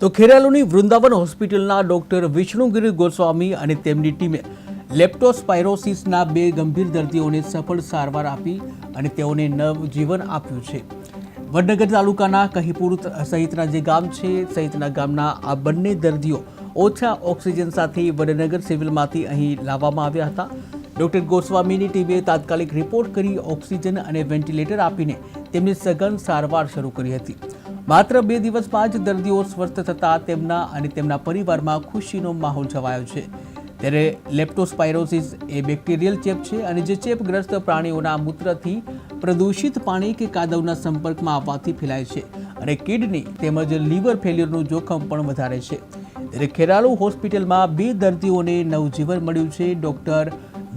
તો ખેરાલુની વૃંદાવન હોસ્પિટલના ડોક્ટર વિષ્ણુગીરી ગોસ્વામી અને તેમની ટીમે લેપ્ટોસ્પાયરોસિસના બે ગંભીર દર્દીઓને સફળ સારવાર આપી અને તેઓને નવજીવન આપ્યું છે. વડનગર તાલુકાના કહીપુર સહિતના જે ગામ છે, સહિતના ગામના આ બંને દર્દીઓ ઓછા ઓક્સિજન સાથે વડનગર સિવિલમાંથી અહીં લાવવામાં આવ્યા હતા. ડોક્ટર ગોસ્વામીની ટીમે તાત્કાલિક રિપોર્ટ કરી ઓક્સિજન અને વેન્ટિલેટર આપીને તેમની સઘન સારવાર શરૂ કરી હતી. માત્ર બે દિવસમાં જ દર્દીઓ સ્વસ્થ થતાં તેમના અને તેમના પરિવારમાં ખુશીનો માહોલ છવાયો છે. ત્યારે લેપ્ટોસ્પાયરોસિસ એ બેક્ટેરિયલ ચેપ છે અને જે ચેપગ્રસ્ત પ્રાણીઓના મૂત્રથી પ્રદૂષિત પાણી કે કાદવના સંપર્કમાં આવવાથી ફેલાય છે અને કિડની તેમજ લીવર ફેલ્યુરનું જોખમ પણ વધારે છે. ત્યારે ખેરાલુ હોસ્પિટલમાં બે દર્દીઓને નવજીવન મળ્યું છે. ડૉક્ટર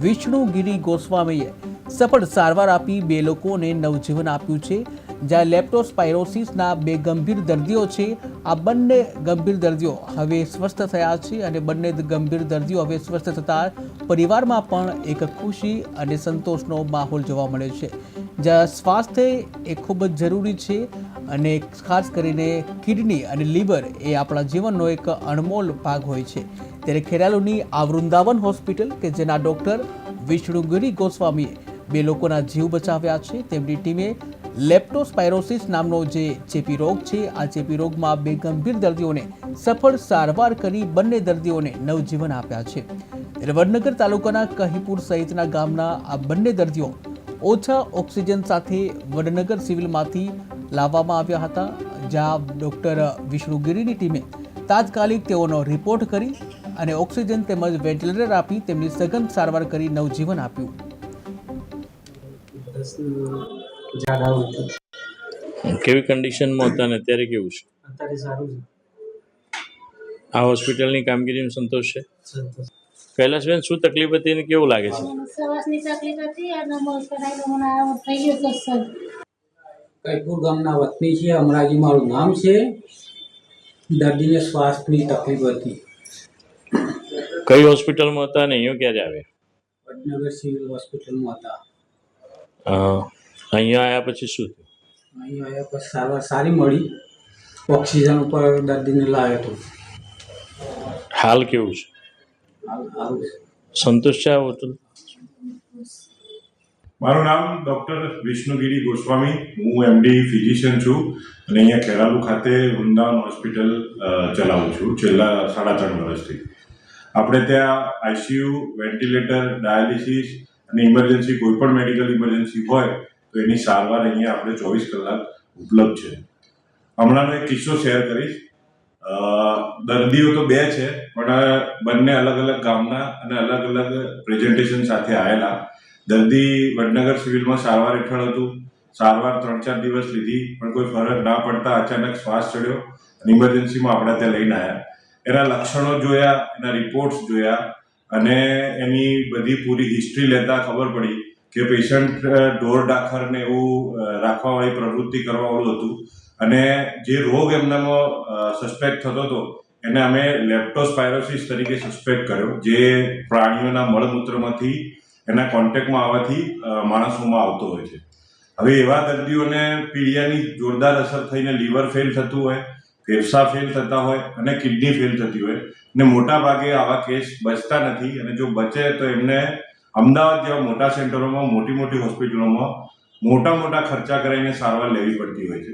વિષ્ણુગીરી ગોસ્વામીએ સફળ સારવાર આપી બે લોકોને નવજીવન આપ્યું છે, જ્યાં લેપ્ટોસ્પાયરોસિસના બે ગંભીર દર્દીઓ છે. આ બંને ગંભીર દર્દીઓ હવે સ્વસ્થ થયા છે અને બંને ગંભીર દર્દીઓ હવે સ્વસ્થ થતાં પરિવારમાં પણ એક ખુશી અને સંતોષનો માહોલ જોવા મળે છે. જ્યાં સ્વાસ્થ્ય એ ખૂબ જ જરૂરી છે અને ખાસ કરીને કિડની અને લીવર એ આપણા જીવનનો એક અણમોલ ભાગ હોય છે. ત્યારે ખેરાલુની આ વૃંદાવન હોસ્પિટલ કે જેના ડૉક્ટર વિષ્ણુગીરી ગોસ્વામીએ બે લોકોના જીવ બચાવ્યા છે. તેમની ટીમે લેપ્ટોસ્પાયરોસિસ નામનો જે ચેપી રોગ છે, આ ચેપી રોગમાં બે ગંભીર દર્દીઓને સફળ સારવાર કરી બંને દર્દીઓને નવજીવન આપ્યા છે. વડનગર તાલુકાના કહીપુર સહિતના ગામના આ બંને દર્દીઓ ઓછા ઓક્સિજન સાથે વડનગર સિવિલમાંથી લાવવામાં આવ્યા હતા જ્યાં ડૉક્ટર વિષ્ણુગીરીની ટીમે તાત્કાલિક તેઓનો રિપોર્ટ કરી અને ઓક્સિજન તેમજ વેન્ટિલેટર આપી તેમની સઘન સારવાર કરી નવજીવન આપ્યું. કેવી કન્ડિશનમાં હતા ને અત્યારે કેવું છે? અત્યારે સારું આ હોસ્પિટલની કામગીરીનો સંતોષ છે? છે સંતોષ. કૈલાસબેન શું તકલીફ હતી ને કેવું લાગે છે? સવાસની તકલીફ હતી અને મોસ્કરાઈ મને આવો થઈ ગયો તો સર. કૈપુર ગામના વતની છે અમરાજી મારું નામ છે. દર્દીને શ્વાસની તકલીફ હતી. કઈ હોસ્પિટલમાં હતા ને અહીંયા ક્યારે આવ્યા વડનગર સિવિલ હોસ્પિટલમાં હતા. અહીંયા આવ્યા પછી શું થયું? અહીંયા આવ્યા પછી સારવાર સારી મળી. ઓક્સિજન ઉપર દર્દીને લાવ્યો હતો હાલ કેવું છે. સંતોષ છે આ હોટલ? મારું નામ ડૉક્ટર વિષ્ણુગીરી ગોસ્વામી. હું એમડી ફિઝિશિયન છું અને અહીંયા ખેરાલુ ખાતે વૃંદાવન હોસ્પિટલ ચલાવું છું. છેલ્લા સાડા ત્રણ વર્ષથી. આપણે ત્યાં આઈસીયુ વેન્ટિલેટર, ડાયાલિસિસ અને ઇમરજન્સી, કોઈ પણ મેડિકલ ઇમરજન્સી હોય, તો એની સારવાર અહીંયા આપણે ચોવીસ કલાક ઉપલબ્ધ છે. હમણાંનો એક કિસ્સો શેર કરીશ. દર્દીઓ તો બે છે, પણ બંને અલગ અલગ ગામના અને અલગ અલગ પ્રેઝન્ટેશન સાથે આવેલા દર્દી વડનગર સિવિલમાં સારવાર હેઠળ હતું. સારવાર ત્રણ ચાર દિવસ લીધી, પણ કોઈ ફરક ના પડતા અચાનક શ્વાસ ચડ્યો. અને ઇમરજન્સીમાં આપણે ત્યાં લઈને આવ્યા એના લક્ષણો જોયા, એના રિપોર્ટ્સ જોયા, અને એની બધી પૂરી હિસ્ટ્રી લેતા ખબર પડી કે પેશન્ટ ઢોર ડાખર ને એવું રાખવાવાળી પ્રવૃત્તિ કરવાવાળું હતું. અને જે રોગ એમનામાં સસ્પેક્ટ થતો હતો, એને અમે લેપ્ટોસ્પાયરોસિસ તરીકે સસ્પેક્ટ કર્યો, જે પ્રાણીઓના મળમૂત્રમાંથી એના કોન્ટેક્ટમાં આવવાથી માણસોમાં આવતો હોય છે. હવે એવા દર્દીઓને પીડિયાની જોરદાર અસર થઈને લીવર ફેલ થતું હોય, ફેફસા ફેલ થતા હોય અને કિડની ફેલ થતી હોય ને મોટા ભાગે આવા કેસ બચતા નથી અને જો બચે તો એમને અમદાવાદ જેવા મોટા સેન્ટરોમાં, મોટી મોટી હોસ્પિટલોમાં મોટા મોટા ખર્ચા કરાવીને સારવાર લેવી પડતી હોય છે.